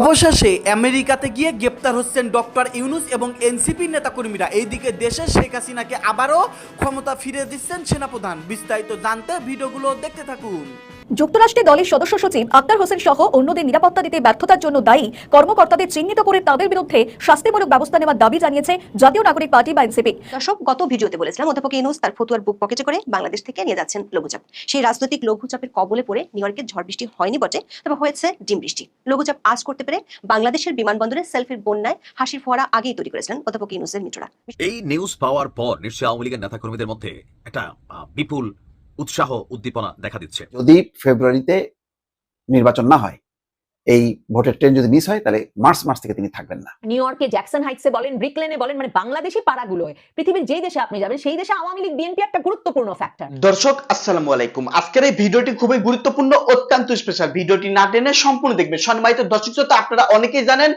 অবশেষে আমেরিকাতে গিয়ে গ্রেপ্তার হচ্ছেন ডক্টর ইউনুস এবং এনসিপি নেতাকর্মীরা। এইদিকে দেশে শেখ হাসিনাকে আবারও ক্ষমতা ফিরে দিচ্ছেন সেনাপ্রধান। বিস্তারিত জানতে ভিডিওগুলো দেখতে থাকুন। যুক্তরাষ্ট্রে দলের সদস্য সচিব আক্তার হোসেন সহ অন্যদের নিরাপত্তা দিতে ব্যর্থতার জন্য দায়ী কর্মকর্তাদের চিহ্নিত করে তাদের বিরুদ্ধে শাস্তিমূলক ব্যবস্থা নেওয়ার দাবি জানিয়েছে জাতীয় নাগরিক পার্টি বা এনসিপি। দর্শক গত ভিডিওতে বলেছিলাম অধ্যাপক ইউনুস তার ফতুয়ার বুক পকেটে করে বাংলাদেশ থেকে নিয়ে যাচ্ছেন লঘুচাপ। সেই রাজনৈতিক লঘুচাপের কবলে পড়ে নিউ ইয়র্কের ঝড় বৃষ্টি হয়নি বটে তবে হয়েছে ডিম বৃষ্টি। লঘুচাপ আজ করতে পেরে বাংলাদেশের বিমানবন্দরে সেলফির বন্যায় হাসির ফোয়ারা আগেই তৈরি করেছিলেন অধ্যাপক ইনুসের মিত্ররা। এই নিউজ পাওয়ার পর নিশ্চয়ই আওয়ামী লীগের নেতাকর্মীদের মধ্যে একটা আহ, বিপুল উৎসাহ উদ্দীপনা দেখা দিচ্ছে। যদি ফেব্রুয়ারিতে নির্বাচন না হয় এই ভোটের ট্রেন যদি মিস হয় তাহলে মার্চ মাস থেকে তিনি থাকবেন না। নিউ ইয়র্কে জ্যাকসন হাইটসে বলেন ব্রিকলেনে বলেন মানে বাংলাদেশি পাড়াগুলোয় পৃথিবীর যেই দেশে আপনি যাবেন সেই দেশে আওয়ামী লীগ বিএনপি একটা গুরুত্বপূর্ণ ফ্যাক্টর দর্শক আসসালামু আলাইকুম। আজকের এই ভিডিওটি খুবই গুরুত্বপূর্ণ অত্যন্ত স্পেশাল ভিডিওটি না টেনে সম্পূর্ণ দেখবেন। সম্মানিত দর্শক শ্রোতা আপনারা অনেকেই জানেন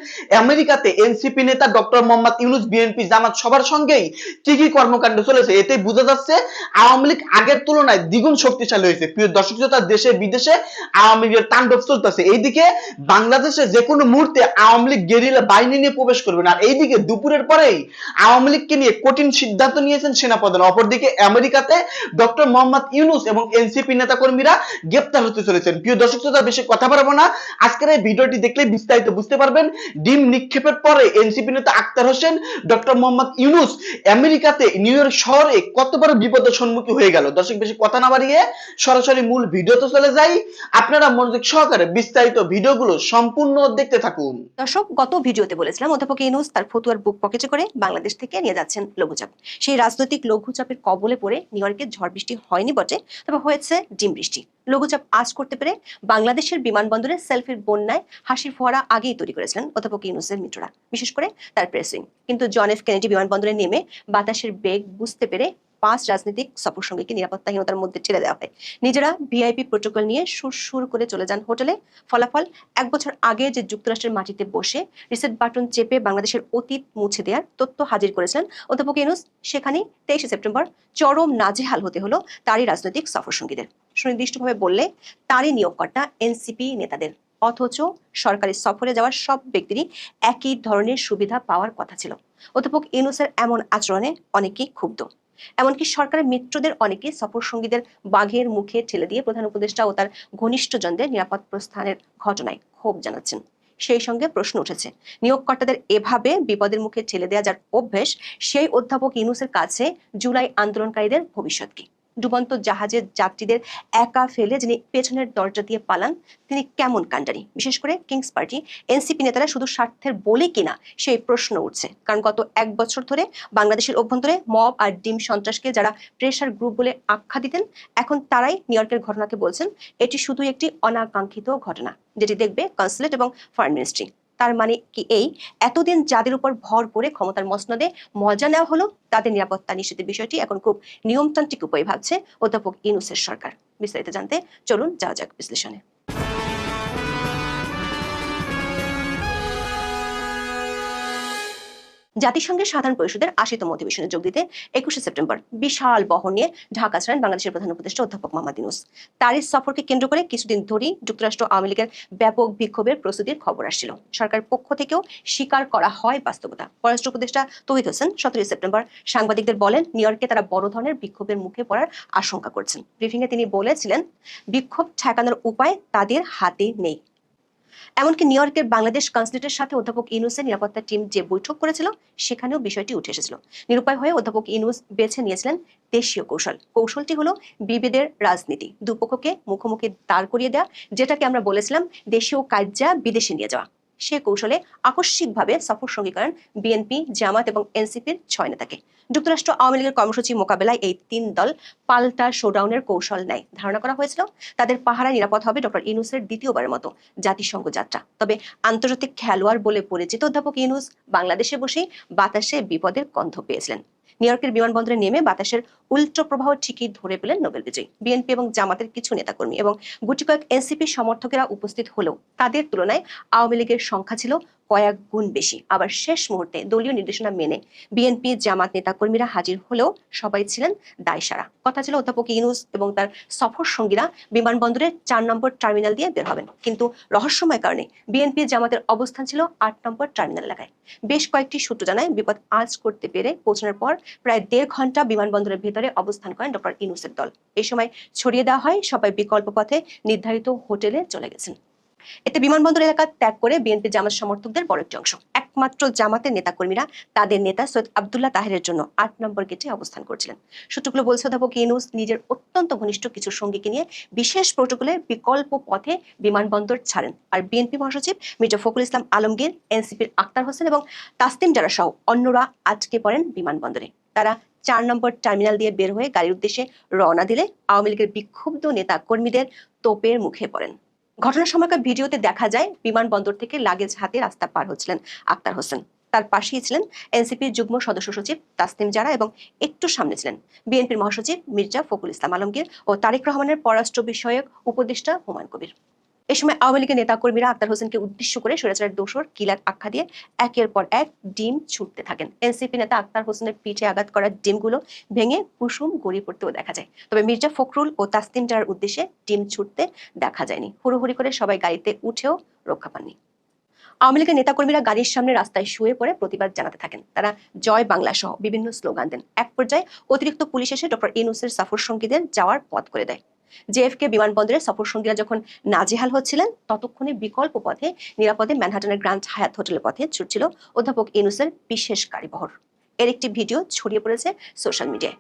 আমেরিকাতে এনসিপি নেতা ডক্টর মোহাম্মদ ইউনুস বিএনপি জামাত সবার সঙ্গেই কি কি কর্মকাণ্ড চলেছে। এতে বোঝা যাচ্ছে আওয়ামী লীগ আগের তুলনায় দ্বিগুণ শক্তিশালী হয়েছে। প্রিয় দর্শক শ্রোতা দেশে বিদেশে আওয়ামী লীগের তাণ্ডব চলতেছে। এইদিকে বাংলাদেশে যে কোনো মুহূর্তে আওয়ামী লীগ গেরিলা বাহিনী নিয়ে প্রবেশ করবেন। আর এইদিকে দুপুরের পরেই আওয়ামী লীগকে নিয়ে কঠিন সিদ্ধান্ত নিয়েছেন সেনাপ্রধান। অপরদিকে আমেরিকাতে ডক্টর মোহাম্মদ ইউনুস এবং এনসিপি নেতাকর্মীরা গ্রেপ্তার হতে চলেছেন। প্রিয় দর্শক শ্রোতা, বেশি কথা বাড়াবো না। আজকের এই ভিডিওটি দেখলে বিস্তারিত বুঝতে পারবেন। ডিম নিক্ষেপের পরে এনসিপি নেতা আক্তার হোসেন, ডক্টর মোহাম্মদ ইউনুস আমেরিকাতে নিউ ইয়র্ক শহরে কত বড় বিপদের সম্মুখীন হয়ে গেল? দর্শক, বেশি কথা না বাড়িয়ে সরাসরি মূল ভিডিওতে চলে যাই। আপনারা মনোযোগ সহকারে বিস্তারিত ভিডিওগুলো সম্পূর্ণ দেখতে থাকুন। দর্শক, গত ভিডিওতে বলেছিলাম, অধ্যাপক ইউনুস তার ফতুয়ার বুক পকেটে করে বাংলাদেশ থেকে নিয়ে যাচ্ছেন লঘুচাপ। সেই রাজনৈতিক লঘুচাপের কবলে পড়ে নিউ ইয়র্কের ঝড় বৃষ্টি হয়নি বটে, তবে হয়েছে ডিম বৃষ্টি। লঘুচাপ আজ করতে পেরে বাংলাদেশের বিমানবন্দরে সেলফির বন্যায় হাসির ফোয়ারা আগেই তৈরি করেছিলেন অধ্যাপক ইউনুসের মিত্ররা, বিশেষ করে তার প্রেসিং। কিন্তু জন এফ কেনেডি বিমানবন্দরে নেমে বাতাসের বেগ বুঝতে পেরে পাঁচ রাজনৈতিক সফর সঙ্গীকে নিরাপত্তাহীনতার মধ্যে ছেড়ে দেওয়া হয়। নিজেরা ভিআইপি প্রোটোকল নিয়ে সুর সুর করে চলে যান হোটেলে। ফলাফল, এক বছর আগে যে যুক্তরাষ্ট্রের মাটিতে বসে রিসেট বাটন চেপে বাংলাদেশের অতীত মুছে দেওয়ার তথ্য হাজির করেছিলেন অধ্যাপক ইউনুস সেখানেই তেইশে সেপ্টেম্বর চরম নাজেহাল হতে হলো তারই রাজনৈতিক সফর সঙ্গীদের সুনির্দিষ্টভাবে বললে, তারই নিয়োগকর্তা এনসিপি নেতাদের। অথচ সরকারি সফরে যাওয়ার সব ব্যক্তিরই একই ধরনের সুবিধা পাওয়ার কথা ছিল। অধ্যাপক ইউনুসের এমন আচরণে অনেকেই ক্ষুব্ধ। এমনকি সরকারের মিত্রদের অনেকে সফর সঙ্গীদের বাঘের মুখে ঠেলে দিয়ে প্রধান উপদেষ্টা ও তার ঘনিষ্ঠজনদের নিরাপদ প্রস্থানের ঘটনায় ক্ষোভ জানাচ্ছেন। সেই সঙ্গে প্রশ্ন উঠেছে, নিয়োগকর্তাদের এভাবে বিপদের মুখে ঠেলে দেওয়া যার অভ্যেস, সেই অধ্যাপক ইউনুসের কাছে জুলাই আন্দোলনকারীদের ভবিষ্যৎ কি? ডুবন্ত জাহাজের যাত্রীদের একা ফেলে যিনি পেছনের দরজা দিয়ে পালান, তিনি কেমন কাণ্ডারি? বিশেষ করে কিংস পার্টি, এনসিপি নেতারা শুধু স্বার্থের বলে কিনা সেই প্রশ্ন উঠছে। কারণ গত এক বছর ধরে বাংলাদেশের অভ্যন্তরে মব আর ডিম সন্ত্রাসকে যারা প্রেশার গ্রুপ বলে আখ্যা দিতেন, এখন তারাই নিউ ইয়র্কের ঘটনাকে বলছেন, এটি শুধু একটি অনাকাঙ্ক্ষিত ঘটনা, যেটি দেখবে কনসুলেট এবং ফরেন মিনিস্ট্রি তার মানে কি এই? এতদিন যাদের উপর ভর করে ক্ষমতার মসনদে মজা নেওয়া হলো, তাদের নিরাপত্তা নিশ্চিতের বিষয়টি এখন খুব নিয়মতান্ত্রিক উপায় ভাবছে অধ্যাপক ইনুসের সরকার। বিস্তারিত জানতে চলুন যাওয়া যাক বিশ্লেষণে। জাতিসংঘের সাধারণ পরিষদের আশিতম অধিবেশনে যোগ দিতে একুশে সেপ্টেম্বর বিশাল বহর নিয়ে ঢাকা ছাড়েন বাংলাদেশের প্রধান উপদেষ্টা অধ্যাপক মোহাম্মদ ইউনুস। তার এই সফরকে কেন্দ্র করে কিছুদিন ধরেই যুক্তরাষ্ট্র আওয়ামী লীগের ব্যাপক বিক্ষোভের প্রস্তুতির খবর আসছিল। সরকার পক্ষ থেকেও স্বীকার করা হয় বাস্তবতা। পররাষ্ট্র উপদেষ্টা তহিদ হোসেন সতেরোই সেপ্টেম্বর সাংবাদিকদের বলেন, নিউ ইয়র্কে তারা বড় ধরনের বিক্ষোভের মুখে পড়ার আশঙ্কা করছেন। ব্রিফিংয়ে তিনি বলেছিলেন, বিক্ষোভ ঠেকানোর উপায় তাদের হাতে নেই। এমনকি নিউ ইয়র্কের বাংলাদেশ কনসুলেটের সাথে অধ্যাপক ইনুসের নিরাপত্তা টিম যে বৈঠক করেছিল, সেখানেও বিষয়টি উঠে এসেছিল। নিরুপায় হয়ে অধ্যাপক ইনুস বেছে নিয়েছিলেন দেশীয় কৌশল। কৌশলটি হলো বিভেদের রাজনীতি। দুপক্ষকে মুখোমুখি দাঁড় করিয়ে দেওয়া যেটাকে আমরা বলেছিলাম দেশীয় কার্যা বিদেশে নিয়ে যাওয়া। সে কৌশলে আকস্মিকভাবে সফর সঙ্গী করেন বিএনপি জামাত এবং এনসিপির ছয় নেতাকে। যুক্তরাষ্ট্র আওয়ামী লীগের কর্মসূচি মোকাবেলায় এই তিন দল পাল্টা শোডাউনের কৌশল নেয় ধারণা করা হয়েছিল। তাদের পাহারায় নিরাপদ হবে ডক্টর ইনুসের দ্বিতীয়বারের মতো জাতিসংঘ যাত্রা। তবে আন্তর্জাতিক খেলোয়াড় বলে পরিচিত অধ্যাপক ইনুস বাংলাদেশে বসেই বাতাসে বিপদের গন্ধ পেয়েছিলেন। নিউ ইয়র্কের বিমানবন্দরে নেমে বাতাসের উল্টো প্রবাহ ঠিকই ধরে পেলেন নোবেল বিজয়ী। বিএনপি এবং জামাতের কিছু নেতাকর্মী এবং গুটি কয়েক এনসিপি সমর্থকেরা উপস্থিত হলেও তাদের তুলনায় আওয়ামী লীগের সংখ্যা ছিল কয়েক গুণ বেশি। আবার শেষ মুহূর্তে দলীয় নির্দেশনা মেনে বিএনপি, জামাত নেতাকর্মীরা হাজির হলেও সবাই ছিলেন দায়সারা। কথা ছিল অধ্যাপক ইনুস এবং তার সফর সঙ্গীরা বিমানবন্দরের চার নম্বর টার্মিনাল দিয়ে বের হবেন। কিন্তু রহস্যময় কারণে বিএনপি, জামাতের অবস্থান ছিল আট নম্বর টার্মিনাল এলাকায়। বেশ কয়েকটি সূত্র জানায় বিপদ আজ করতে পেরে পৌঁছানোর পর প্রায় দেড় ঘণ্টা বিমানবন্দরের ভেতরে অবস্থান করেন ডক্টর ইনুসের দল। এই সময় ছড়িয়ে দেওয়া হয়, সবাই বিকল্প পথে নির্ধারিত হোটেলে চলে গেছেন। এতে বিমানবন্দর এলাকা ত্যাগ করে বিএনপি জামাত সমর্থকদের বড় একটি অংশ। একমাত্র জামাতের নেতাকর্মীরা তাদের নেতা সৈয়দ আবদুল্লাহ তাহেরের জন্য আট নম্বর গেটে অবস্থান করছিলেন। সূত্রগুলো বলছে, অধ্যাপক ইউনুস নিজের অত্যন্ত ঘনিষ্ঠ কিছু সঙ্গীকে নিয়ে বিশেষ প্রোটোকলে বিকল্প পথে বিমানবন্দর ছাড়েন। আর বিএনপি মহাসচিব মির্জা ফখরুল ইসলাম আলমগীর, এনসিপির আক্তার হোসেন এবং তাসতিম জারা সহ অন্যরা আজকে পড়েন বিমানবন্দরে। তারা চার নম্বর টার্মিনাল দিয়ে বের হয়ে গাড়ির উদ্দেশ্যে রওনা দিলে আওয়ামী লীগের বিক্ষুব্ধ নেতা কর্মীদের তোপের মুখে পড়েন। ঘটনার সময়কার ভিডিওতে দেখা যায়, বিমানবন্দর থেকে লাগেজ হাতে রাস্তা পার হচ্ছিলেন আক্তার হোসেন। তার পাশেই ছিলেন এনসিপির যুগ্ম সদস্য সচিব তাসনিম জারা এবং একটু সামনে ছিলেন বিএনপির মহাসচিব মির্জা ফখরুল ইসলাম আলমগীর ও তারেক রহমানের পররাষ্ট্র বিষয়ক উপদেষ্টা হুমায়ুন কবির। এ সময় আওয়ামী লীগের নেতাকর্মীরা আক্তার হোসেনকে উদ্দেশ্য করে স্বৈরাচারের দোষর কিলার আখ্যা দিয়ে একের পর এক ডিম ছুটতে থাকেন। এনসিপি নেতা আক্তার হোসেনের পিঠে আঘাত করা ডিমগুলো ভেঙে কুসুম গড়িয়ে পড়তেও দেখা যায়। তবে মির্জা ফখরুল ও তাসতিম জারার উদ্দেশ্যে ডিম ছুটতে দেখা যায়নি, হুড়োহুড়ি করে সবাই গাড়িতে উঠেও রক্ষা পাননি। আওয়ামী লীগের নেতাকর্মীরা গাড়ির সামনে রাস্তায় শুয়ে পড়ে প্রতিবাদ জানাতে থাকেন। তারা জয় বাংলা সহ বিভিন্ন স্লোগান দেন। এক পর্যায়ে অতিরিক্ত পুলিশ এসে ডক্টর ইনুসের সাফর সঙ্গীদের যাওয়ার পথ করে দেয়। জেএফকে বিমানবন্দরে সফর সঙ্গীরা যখন নাজেহাল হচ্ছিলেন, ততক্ষণে বিকল্প পথে, নিরাপদে ম্যানহাটনের গ্রান্ড হায়াত হোটেলের পথে ছুটছিল অধ্যাপক ইনুসের বিশেষ গাড়িবহর। এর একটি ভিডিও ছড়িয়ে পড়েছে সোশ্যাল মিডিয়ায়।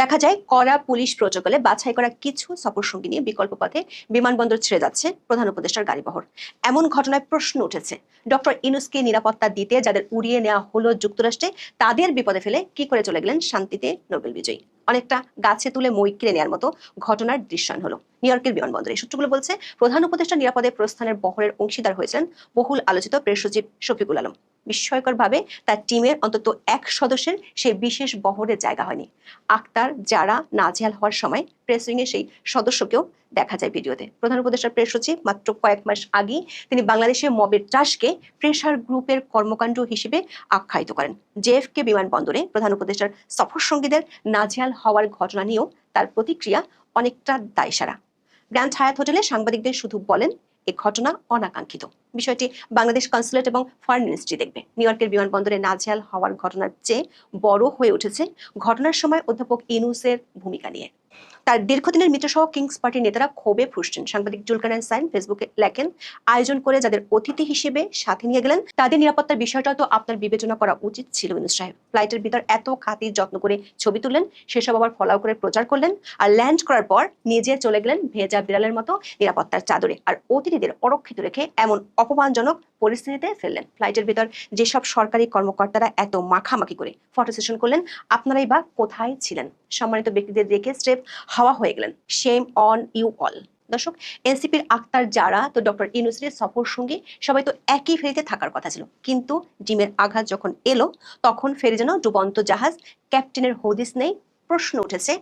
দেখা যায় কড়া পুলিশ প্রোটোকলে বাছাই করা কিছু সফর সঙ্গী নিয়ে বিকল্প পথে বিমানবন্দর ছেড়ে যাচ্ছে প্রধান উপদেষ্টার গাড়িবহর এমন ঘটনায় প্রশ্ন উঠেছে, ডক্টর ইনুসকে নিরাপত্তা দিতে যাদের উড়িয়ে নেওয়া হলো যুক্তরাষ্ট্রে, তাদের বিপদে ফেলে কি করে চলে গেলেন শান্তিতে নোবেল বিজয়ী? অনেকটা গাছে তুলে মই কিনে নেওয়ার মতো ঘটনার দৃশ্যায়ন হলো। নিউ ইয়র্কের বিমানবন্দরে সূত্রগুলো বলছে, প্রধান উপদেষ্টা নিরাপদে প্রস্থানের বহরের অংশীদার হয়েছিলেন বহুল আলোচিত প্রেস সচিব শফিকুল আলম। বিস্ময়করভাবে তার টিমের অন্তত এক সদস্যের সেই বিশেষ বহরে জায়গা হয়নি। আক্তার যারা নাজেহাল হওয়ার সময় প্রেস উইংয়ে সেই সদস্যকেও দেখা যায় ভিডিওতে। প্রধান উপদেষ্টার প্রেস সচিব মাত্র কয়েক মাস আগেই তিনি বাংলাদেশের মবের চাষকে প্রেশার গ্রুপের কর্মকাণ্ড হিসেবে আখ্যায়িত করেন। জেএফকে বিমানবন্দরে প্রধান উপদেষ্টার সফর সঙ্গীদের নাজেহাল হওয়ার ঘটনা নিয়েও তার প্রতিক্রিয়া অনেকটা দায়সারা। গ্র্যান্ড হায়াত হোটেলে সাংবাদিকদের শুধু বলেন এ ঘটনা অনাকাঙ্ক্ষিত। বিষয়টি বাংলাদেশ কনসুলেট এবং ফরেন মিনিস্ট্রি দেখবে। নিউ ইয়র্কের বিমানবন্দরে নাজেহাল হওয়ার ঘটনার চেয়ে বড় হয়ে উঠেছে ঘটনার সময় অধ্যাপক ইনুসের ভূমিকা নিয়ে। তার দীর্ঘদিনের মিত্রসহ কিংস পার্টির নেতারা ক্ষোভে ফুসছেন। সাংবাদিক জুলকানাইন সাইন ফেসবুকে লেখেন, আয়োজন করে যাদের অতিথি হিসেবে সাথে নিয়ে গেলেন, তাদের নিরাপত্তার বিষয়টা তো আপনার বিবেচনা করা উচিত ছিল ইনুস সাহেব। ফ্লাইটের ভিতর এত খাতির যত্ন করে ছবি তুললেন, সেসব আবার ফলাও করে প্রচার করলেন আর ল্যান্ড করার পর নিজে চলে গেলেন ভেজা বিড়ালের মতো নিরাপত্তার চাদরে। আর অতিথিদের অরক্ষিত রেখে এমন অপমানজনক পরিস্থিতিতে ফেললেন। ফ্লাইটের ভিতর যেসব সরকারি কর্মকর্তারা এত মাখামাখি করে ফটো সেশন করলেন, আপনারাই বা কোথায় ছিলেন? সম্মানিত ব্যক্তিদের রেখে স্টেপ হাওয়া হয়ে গেলেন। শেম অন ইউ অল দর্শক, এনসিপির আক্তার যারা, তো ডক্টর ইউনুসের সফর সঙ্গী, সবাই তো একই ফেরিতে থাকার কথা ছিল। কিন্তু ডিমের আঘাত যখন এলো, তখন ফেরি যেন ডুবন্ত জাহাজ, ক্যাপ্টেনের হদিস নেই প্রশ্ন উঠেছে,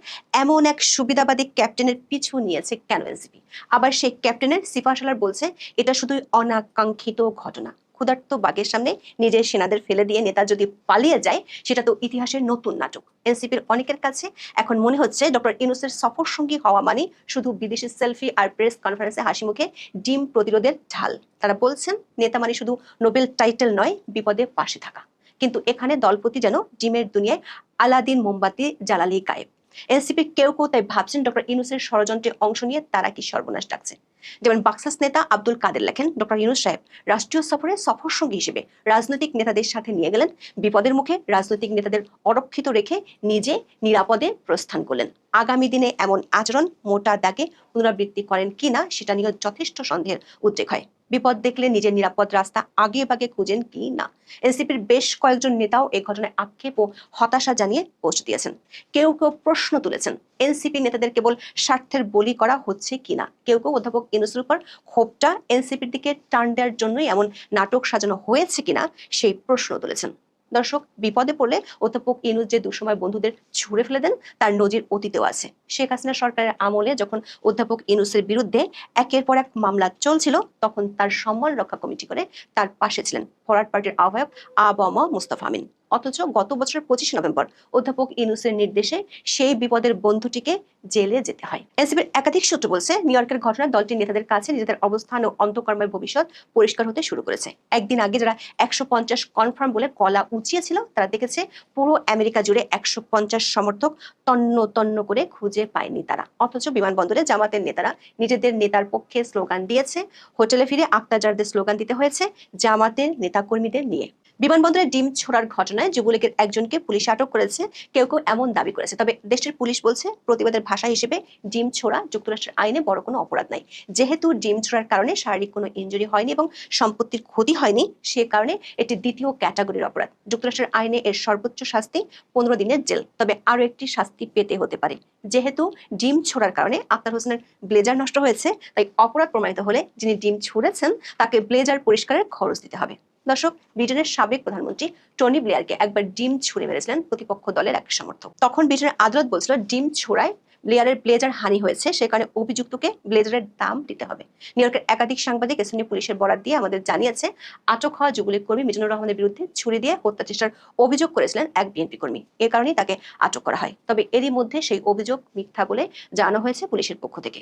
এমন এক সুবিধাবাদী ক্যাপ্টেনের পিছু নিয়েছে কেন এনসিপি আবার সেই ক্যাপ্টেনের সিপাশালার বলছে, এটা শুধুই অনাকাঙ্ক্ষিত ঘটনা। ক্ষুধার্ত বাঘের সামনে নিজের সেনাদের ফেলে দিয়ে নেতা যদি পালিয়ে যায়, সেটা তো ইতিহাসের নতুন নাটক। এনসিপির অনেকের কাছে এখন মনে হচ্ছে, ডক্টর ইনুসের সফর সঙ্গী হওয়া মানে শুধু বিদেশি সেলফি আর প্রেস কনফারেন্সে হাসি মুখে ডিম প্রতিরোধের ঢাল। তারা বলছেন, নেতা মানে শুধু নোবেল টাইটেল নয়, বিপদে পাশে থাকা। কিন্তু এখানে দলপতি যেন জিমের দুনিয়ায় আলাদিন মোমবাতি জ্বালালি গায়েব। এনসিপি কেউ কেউ তাই ভাবছেন ডক্টর ইনুসের ষড়যন্ত্রে অংশ নিয়ে তারা কি সর্বনাশ ডাকছে। যেমন বাক্সাস নেতা আব্দুল কাদের লেখেন, ডক্টর ইউনুস সাহেব রাষ্ট্রীয় সফরে সফর সঙ্গী হিসেবে রাজনৈতিক নেতাদের সাথে নিয়ে গেলেন, বিপদের মুখে রাজনৈতিক নেতাদের অরক্ষিত রেখে নিজে নিরাপদে প্রস্থান করলেন। আগামী দিনে এমন আচরণ মোটা দাগে পুনরাবৃত্তি করেন কিনা সেটা নিয়ে যথেষ্ট সন্দেহের উদ্রেক হয়। বিপদ দেখলে নিজের নিরাপদ রাস্তা আগে বাগে খুঁজেন কি না? এনসিপির বেশ কয়েকজন নেতাও এই ঘটনায় আক্ষেপ ও হতাশা জানিয়ে পৌঁছে দিয়েছেন। কেউ কেউ প্রশ্ন তুলেছেন, এনসিপি নেতাদের কেবল স্বার্থের বলি করা হচ্ছে কিনা কেউ কেউ অধ্যাপক ইনুসুর উপর ক্ষোভটা এনসিপির দিকে টান দেওয়ার জন্যই এমন নাটক সাজানো হয়েছে কিনা সেই প্রশ্ন তুলেছেন। দর্শক, বিপদে পড়লে অধ্যাপক ইনুজ যে দুসময় বন্ধুদের ছুড়ে ফেলে দেন, তার নজির অতীতেও আছে। শেখ হাসিনা সরকারের আমলে যখন অধ্যাপক ইনুসের বিরুদ্ধে একের পর এক মামলা চলছিল, তখন তার সম্মান রক্ষা কমিটি করে তার পাশে ছিলেন ফরওয়ার্ড পার্টির আহ্বায়ক আবম মুস্তফা আমিন। অথচ গত বছরের পঁচিশে নভেম্বর অধ্যাপক ইনুসের নির্দেশে সেই বিপদের বন্ধুটিকে জেলে যেতে হয়। এনসিপির একাধিক সূত্র বলছে, নিউ ইয়র্কের ঘটনা দলটির নেতাদের কাছে নিজেদের অবস্থান ও অন্তকর্মের ভবিষ্যৎ পরিষ্কার হতে শুরু করেছে। একদিন আগে যারা একশো পঞ্চাশ কনফার্ম বলে কলা উঁচিয়েছিল, তারা দেখেছে পুরো আমেরিকা জুড়ে একশো পঞ্চাশ সমর্থক তন্ন তন্ন করে খুঁজে পায়নি তারা। অথচ বিমানবন্দরে জামাতের নেতারা নিজেদের নেতার পক্ষে স্লোগান দিয়েছে, হোটেলে ফিরে আক্তাজারদের স্লোগান দিতে হয়েছে জামাতের নেতাকর্মীদের নিয়ে। বিমানবন্দরে ডিম ছোড়ার ঘটনায় যুবলীগের একজনকে পুলিশ আটক করেছে। কেউ কেউ এমন দাবি করেছে। তবে দেশের পুলিশ বলছে, প্রতিবাদের ভাষা হিসেবে ডিম ছোড়া যুক্তরাষ্ট্রের আইনে বড় কোনো অপরাধ নাই। যেহেতু ডিম ছোড়ার কারণে শারীরিক কোনো ইঞ্জুরি হয়নি এবং সম্পত্তির ক্ষতি হয়নি, সে কারণে এটি দ্বিতীয় ক্যাটাগরির অপরাধ। যুক্তরাষ্ট্রের আইনে এর সর্বোচ্চ শাস্তি পনেরো দিনের জেল। তবে আরও একটি শাস্তি পেতে হতে পারে। যেহেতু ডিম ছোড়ার কারণে আক্তার হোসেনের ব্লেজার নষ্ট হয়েছে, তাই অপরাধ প্রমাণিত হলে যিনি ডিম ছুঁড়েছেন, তাকে ব্লেজার পরিষ্কারের খরচ দিতে হবে। দর্শক, ব্রিটেনের সাবেক প্রধানমন্ত্রী টনি ব্লেয়ারকে একবার ডিম ছুঁড়ে মেরেছিলেন প্রতিপক্ষ দলের এক সমর্থক। তখন ব্রিটেনের আদালত বলছিল, ডিম ছোড়ায় ব্লেয়ারের ব্লেজার হানি হয়েছে, সে কারণে অভিযুক্তকে ব্লেজারের দাম দিতে হবে। নিউ ইয়র্কের একাধিক সাংবাদিক স্থানীয় পুলিশের বরাত দিয়ে আমাদের জানিয়েছে, আটক হওয়া যুবলীগ কর্মী মিজানুর রহমানের বিরুদ্ধে ছুরি দিয়ে হত্যা চেষ্টার অভিযোগ করেছিলেন এক বিএনপি কর্মী। এ কারণেই তাকে আটক করা হয়। তবে এরই মধ্যে সেই অভিযোগ মিথ্যা বলে জানানো হয়েছে পুলিশের পক্ষ থেকে।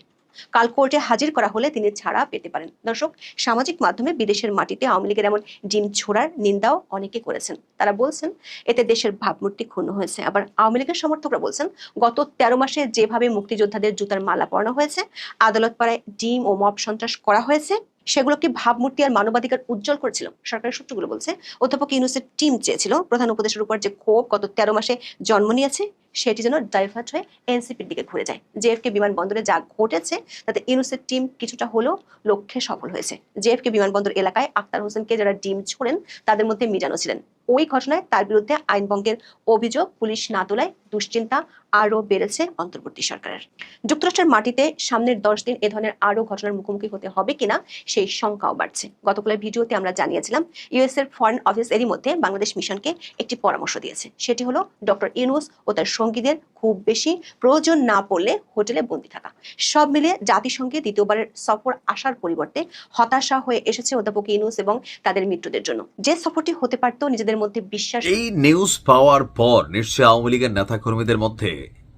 কাল কোর্টে হাজির করা হলে তিনি ছাড়া পেতে পারেন। দর্শক, সামাজিক মাধ্যমে বিদেশের মাটিতে আওয়ামী লীগের এমন ডিম ছোড়ার নিন্দাও অনেকে করেছেন। তারা বলছেন, এতে দেশের ভাবমূর্তি ক্ষুণ্ণ হয়েছে। আবার আওয়ামী লীগের সমর্থকরা বলছেন, গত তেরো মাসে যেভাবে মুক্তিযোদ্ধাদের জুতার মালা পরানো হয়েছে, আদালত পাড়ায় ডিম ও মব সন্ত্রাস করা হয়েছে সেগুলোকে ভাবমূর্তি আর মানবাধিকার উজ্জ্বল করেছিল। সরকারের সূত্রগুলো বলছে, অধ্যাপক ইউনুসের টিম চেয়েছিল, প্রধান উপদেশের উপর যে ক্ষোভ গত তেরো মাসে জন্ম নিয়েছে, সেটি যেন ডাইভার্ট হয়ে এনসিপির দিকে ঘুরে যায়। জেএফকে বিমানবন্দরে যা ঘটেছে, তাতে ইউনুসের টিম কিছুটা হলেও লক্ষ্যে সফল হয়েছে। জেএফকে বিমানবন্দর এলাকায় আক্তার হোসেনকে যারা ডিম ছোড়েন, তাদের মধ্যে মিজানো ছিলেন। ওই ঘটনায় তার বিরুদ্ধে আইন ভঙ্গের অভিযোগ পুলিশ না তোলায় দুশ্চিন্তা আরও বেড়েছে অন্তর্বর্তী সরকারের। যুক্তরাষ্ট্রের মাটিতে সামনের দশ দিন এ ধরনের আরও ঘটনার মুখোমুখি হতে হবে কিনা সেই শঙ্কাও বাড়ছে। গতকালের ভিডিওতে আমরা জানিয়েছিলাম ইউএস এর ফরেন অফিস এরই মধ্যে বাংলাদেশ মিশনকে একটি পরামর্শ দিয়েছে। সেটি হলো, ডক্টর ইউনুস ও তার সঙ্গীদের খুব বেশি প্রয়োজন না পড়লে হোটেলে বন্দি থাকা। সব মিলে জাতিসংঘে দ্বিতীয়বারের সফর আসার পরিবর্তে হতাশা হয়ে এসেছে অধ্যাপক ইউনুস এবং তাদের মিত্রদের জন্য। যে সফরটি হতে পারত নিজেদের মধ্যে বিশ্বাস এই নিউজ পাওয়ার পর নিশ্চয়ই আওয়ামী লীগের নেতাকর্মীদের মধ্যে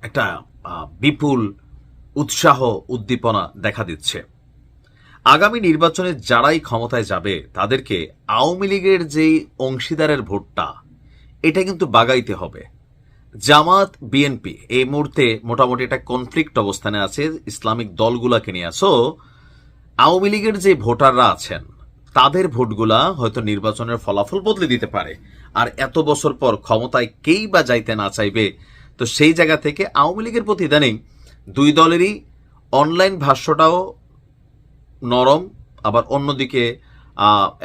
একটা বিপুল উৎসাহ, উদ্দীপনা দেখা দিচ্ছে। আগামী নির্বাচনে যারাই ক্ষমতায় যাবে, তাদেরকে আওয়ামী লীগের যেই অংশীদারের ভোটটা, এটা কিন্তু বাগাইতে হবে। জামাত, বিএনপি, এই মুহূর্তে মোটামুটি একটা কনফ্লিক্ট অবস্থানে আছে, ইসলামিক দলগুলাকে নিয়ে। সো আওয়ামী লীগের যে ভোটাররা আছেন, তাদের ভোটগুলা হয়তো নির্বাচনের ফলাফল বদলে দিতে পারে। আর এত বছর পর ক্ষমতায় কেই বা যাইতে না চাইবে? তো সেই জায়গা থেকে আওয়ামী লীগের প্রতি ইদানিং দুই দলেরই অনলাইন ভাষ্যটাও নরম, আবার অন্যদিকে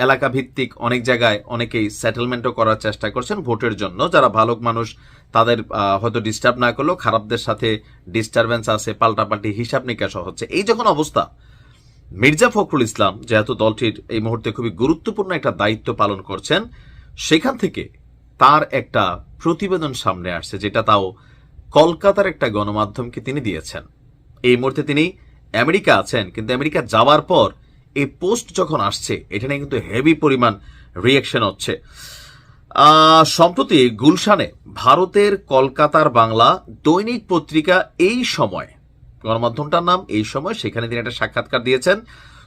এলাকা ভিত্তিক অনেক জায়গায় অনেকেই সেটেলমেন্টও করার চেষ্টা করছেন ভোটের জন্য। যারা ভালো মানুষ, তাদের হয়তো ডিস্টার্ব না করলেও খারাপদের সাথে ডিস্টারবেন্স আছে, পাল্টাপাল্টি হিসাব নিকাশও হচ্ছে। এই যখন অবস্থা, মির্জা ফখরুল ইসলাম যেহেতু দলটির এই মুহূর্তে খুবই গুরুত্বপূর্ণ একটা দায়িত্ব পালন করছেন সেখান থেকে তার একটা প্রতিবেদন সামনে আসছে, যেটা তাও কলকাতার একটা গণমাধ্যমকে তিনি দিয়েছেন। এই মুহূর্তে তিনি আমেরিকা আছেন, কিন্তু আমেরিকা যাওয়ার পর এই পোস্ট যখন আসছে, এটা নিয়ে কিন্তু হেভি পরিমাণ রিয়াকশন হচ্ছে। সম্প্রতি গুলশানে ভারতের কলকাতার বাংলা দৈনিক পত্রিকা এই সময়, গণমাধ্যমটার নাম এই সময়, সেখানে তিনি একটা সাক্ষাৎকার দিয়েছেন।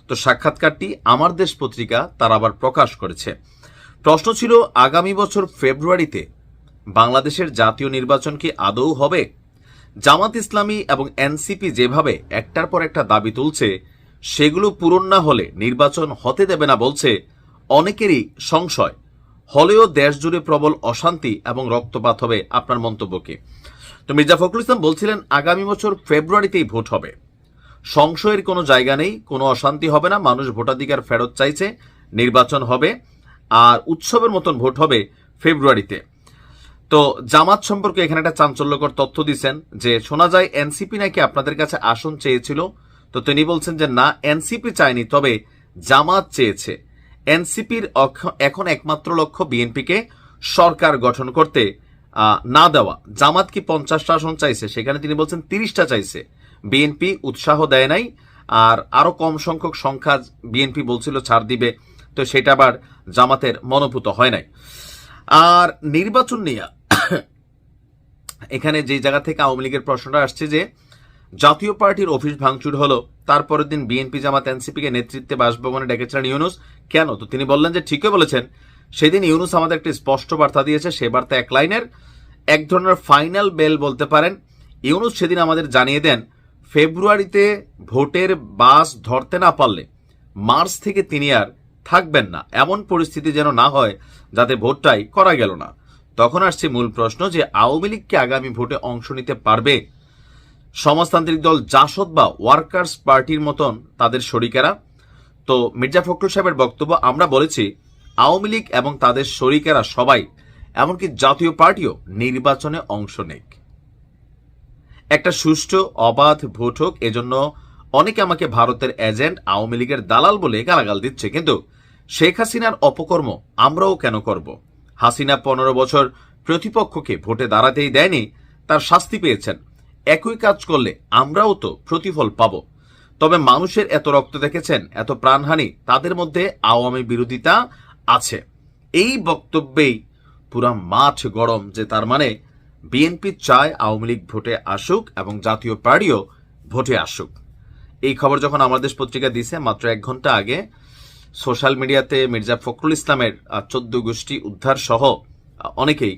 তো সাক্ষাৎকারটি আমার দেশ পত্রিকা, তার আবার প্রকাশ করেছে। প্রশ্ন ছিল, আগামী বছর ফেব্রুয়ারিতে বাংলাদেশের জাতীয় নির্বাচন কি আদৌ হবে? জামাত ইসলামী এবং এনসিপি যেভাবে একটার পর একটা দাবি তুলছে, সেগুলো পূরণ না হলে নির্বাচন হতে দেবে না বলছে অনেকেরই সংশয়। হলেও দেশ জুড়ে প্রবল অশান্তি এবং রক্তপাত হবে আপনার মন্তব্যকে। তো মির্জা ফখরুল ইসলাম বলছিলেন, আগামী বছর ফেব্রুয়ারিতেই ভোট হবে। সংশয়ের কোনো জায়গা নেই, কোনো অশান্তি হবে না, মানুষ ভোটাধিকার ফেরত চাইছে, নির্বাচন হবে। আর উৎসবের মতন ভোট হবে ফেব্রুয়ারিতে। তো জামাত সম্পর্কে এখানে একটা চাঞ্চল্যকর তথ্য দিচ্ছেন যে শোনা যায়, এনসিপি নাকি আপনাদের কাছে আসন চেয়েছিল। তো তিনি বলছেন যে, না, এনসিপি চায়নি, তবে জামাত চেয়েছে। এনসিপির এখন একমাত্র লক্ষ্য বিএনপিকে সরকার গঠন করতে না দেওয়া। জামাত কি পঞ্চাশটা আসন চাইছে? সেখানে তিনি বলছেন, তিরিশটা চাইছে। বিএনপি উৎসাহ দেয় নাই, আর আরও কম সংখ্যক সংখ্যা বিএনপি বলছিল ছাড় দিবে তো সেটা আবার জামাতের মনোভূত হয় নাই। আর নির্বাচন নিয়ে এখানে যে জায়গা থেকে আওয়ামী লীগের প্রশ্নটা আসছে যে, জাতীয় পার্টির অফিস ভাঙচুর হলো, তারপরের দিন বিএনপি, জামাত এনসিপি কে নেতৃত্বে বাসভবনে ডেকেছিলেন ইউনুস। কেন? তো তিনি বললেন যে, ঠিকই বলেছেন, সেদিন ইউনুস আমাদের একটি স্পষ্ট বার্তা দিয়েছে, সে বার্তা এক লাইনের, এক ধরনের ফাইনাল বেল বলতে পারেন। ইউনুস সেদিন আমাদের জানিয়ে দেন, ফেব্রুয়ারিতে ভোটের বাস ধরতে না পারলে, মার্চ থেকে তিনি আর থাকবেন না। এমন পরিস্থিতি যেন না হয় যাতে ভোটটাই করা গেল না। তখন আসছে মূল প্রশ্ন যে, আওয়ামী লীগকে আগামী ভোটে অংশ নিতে পারবে? সমাজতান্ত্রিক দল জাসদ বা ওয়ার্কার্স পার্টির মতন তাদের শরিকেরা? তো মির্জা ফখরুল সাহেবের বক্তব্য, আমরা বলেছি, আওয়ামী লীগ এবং তাদের শরিকেরা সবাই, এমনকি জাতীয় পার্টিও নির্বাচনে অংশ নেক। একটা সুষ্ঠু, অবাধ ভোট হোক, এজন্য অনেকে আমাকে ভারতের এজেন্ট, আওয়ামী লীগের দালাল বলে গালাগাল দিচ্ছে, কিন্তু শেখ হাসিনার অপকর্ম আমরাও কেন করব? হাসিনা পনেরো বছর প্রতিপক্ষকে ভোটে দাঁড়াতেই দেয়নি, তার শাস্তি পেয়েছেন। একই কাজ করলে আমরাও তো প্রতিফল পাব। তবে মানুষের এত রক্ত দেখেছেন, এত প্রাণহানি, তাদের মধ্যে আওয়ামী বিরোধিতা আছে। এই বক্তব্যেই পুরা মাঠ গরম যে তার মানে বিএনপি চায় আওয়ামী লীগ ভোটে আসুক এবং জাতীয় পার্টিও ভোটে আসুক। এই খবর যখন আমাদের দেশ পত্রিকা দিছে, মাত্র এক ঘণ্টা আগে, সোশ্যাল মিডিয়াতে মির্জা ফখরুল ইসলামের চোদ্দ গোষ্ঠী উদ্ধার সহ অনেকেই,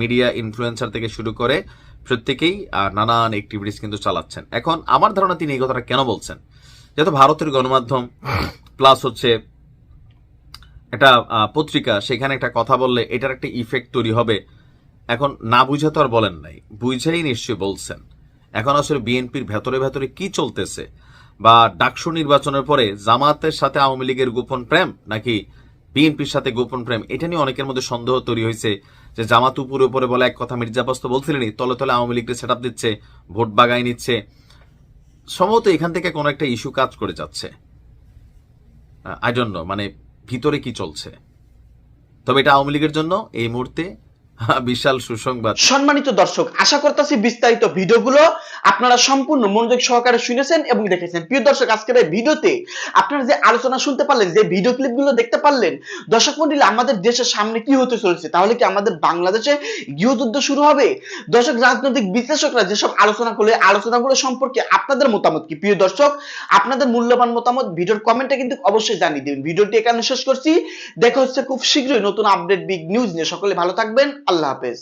মিডিয়া ইনফ্লুয়েন্সার থেকে শুরু করে প্রত্যেকেই নানান অ্যাক্টিভিটিস কিন্তু চালাচ্ছেন। এখন আমার ধারণা তিনি এই কথাটা কেন বলছেন? যেহেতু ভারতের গণমাধ্যম প্লাস হচ্ছে একটা পত্রিকা, সেখানে একটা কথা বললে এটার একটা ইফেক্ট তৈরি হবে। এখন না বুঝে তো আর বলেন নাই। বুঝেই নিশ্চয়ই বলছেন। এখন আসলে বিএনপির ভেতরে ভেতরে কি চলতেছে? বা ডাকসু নির্বাচনের পরে জামাতের সাথে আওয়ামী লীগের গোপন প্রেম নাকি বিএনপির সাথে গোপন প্রেম? এটা নিয়ে অনেকের মধ্যে সন্দেহ তৈরি হয়েছে যে জামাত উপরে উপরে বলে এক কথা মির্জা আব্বাস তো তলে তলে আওয়ামী লীগকে সেট দিচ্ছে, ভোট বাগাই নিচ্ছে। সম্ভবত এখান থেকে কোনো একটা ইস্যু কাজ করে যাচ্ছে। আই ডোন্ট নো মানে ভিতরে কি চলছে? তবে এটা আওয়ামী লীগের জন্য এই মুহূর্তে বিশাল সুসংবাদ। সম্মানিত দর্শক, আশা করতেছি বিস্তারিত ভিডিওগুলো আপনারা সম্পূর্ণ মনোযোগ সহকারে শুনেছেন এবং দেখেছেন। প্রিয় দর্শক আজকের এই ভিডিওতে আপনারা যে আলোচনা শুনতে পারলেন, যে ভিডিও ক্লিপগুলো দেখতে পারলেন, দর্শক মন্ডলী, আমাদের দেশের সামনে কি হতে চলেছে তাহলে কি আমাদের বাংলাদেশে গৃহযুদ্ধ শুরু হবে? দর্শক, রাজনৈতিক বিশ্লেষকরা যেসব আলোচনা করলে, আলোচনাগুলো সম্পর্কে আপনাদের মতামত কি? প্রিয় দর্শক, আপনাদের মূল্যবান মতামত ভিডিওর কমেন্টে কিন্তু অবশ্যই জানিয়ে দিন ভিডিওটি এখানে শেষ করছি। দেখা হচ্ছে খুব শীঘ্রই নতুন আপডেট, বিগ নিউজ নিয়ে। সকলে ভালো থাকবেন। আল্লাহ হাফেজ।